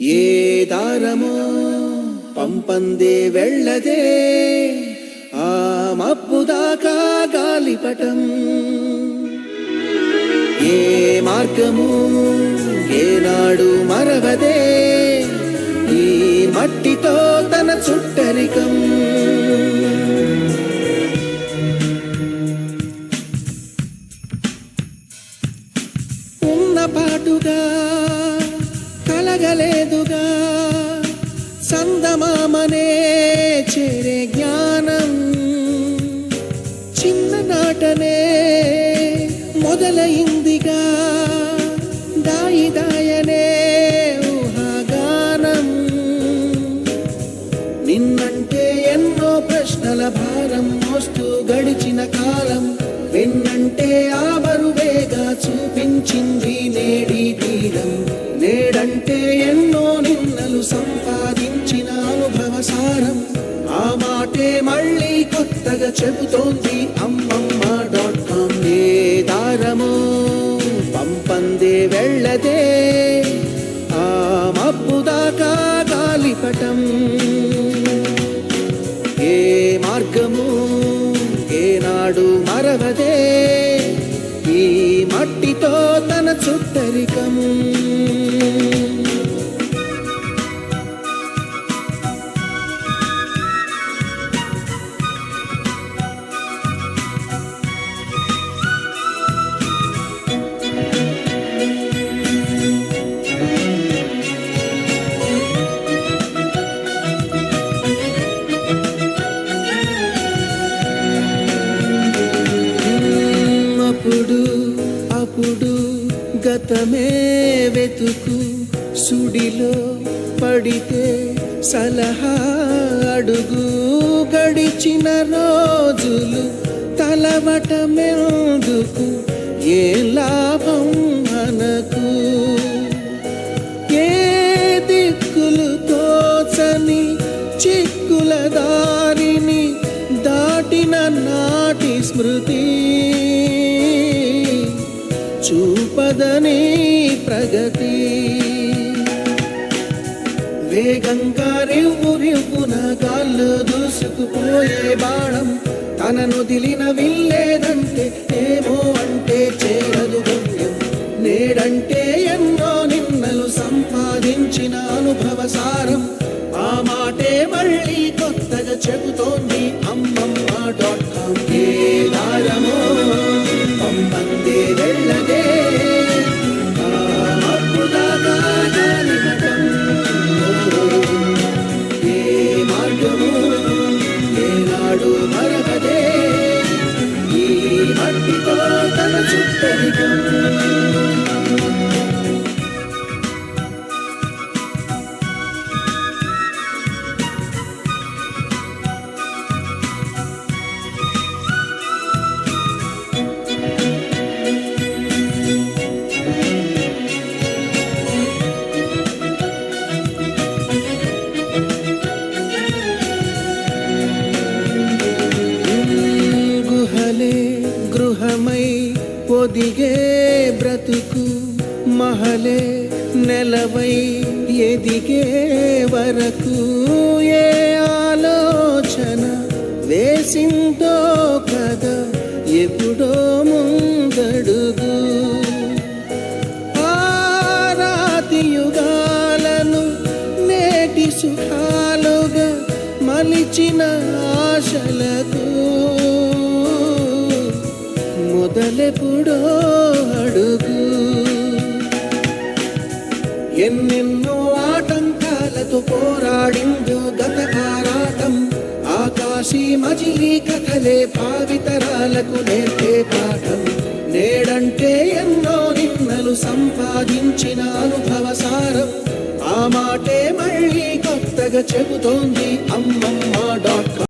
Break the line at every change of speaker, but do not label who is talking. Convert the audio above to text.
ఏ దారమో పంపందే వెళ్ళదే ఆ మబ్బు గాలిపటం. ఏ మార్గము ఏనాడు మరవదే ఈ మట్టితో తన చుట్టరికం. ఉన్న పాటుగా కలగలేదుగా సందమామనే చేరే జ్ఞానం. చిన్ననాటనే మొదలైందిగా. దాయి దాయనే ఊహాగానం. నిన్నంటే ఎన్నో ప్రశ్నల భారం మోస్తూ గడిచిన కాలం. వెన్నంటే ఆ బరువేగా చూపించింది ఏ మార్గము ఏనాడు మరవదే ఈ మట్టితో తన చుట్టరికము. వెతుకు సుడిలో పడితే సలహా అడుగు. గడిచిన రోజులు తలవటమెందుకు ఏ లాభం మనకు? ఏ దిక్కులు తోచని చిక్కు చూపదని ప్రగతి. వేగంగా రివ్వు రివ్వున గాల్లో దూసుకుపోయే బాణం తనను దిలిన విల్లేదంటే ఏమో అంటే చేరదు గమ్యం. నేడంటే ఎన్నో నిన్నలు సంపాదించిన అనుభవ సారం. ఆ మాటే మళ్ళీ కొత్తగా చెబుతోంది గుహలే గృహమై ఒదిగే బ్రతుకు మహలే నెలవై ఎదిగే వరకు ఏ ఆలోచన వేసిందో కదా ఎప్పుడో ముందడుగు. ఆరాతి యుగాలను నేటి సుఖాలుగా మలిచిన ఆశలకు మొదలెప్పుడో అడుగు. ఎన్నెన్నో ఆటంకాలతో పోరాడిందో గత ఆరాటం. ఆకాశీ మజిలీ కథలే భావితరాలకు నేర్పే పాఠం. నేడంటే ఎన్నో నిన్నలు సంపాదించిన అనుభవ సారం. ఆ మాటే మళ్ళీ కొత్తగా చెబుతోంది అమ్మమ్మ డాట్ కామ్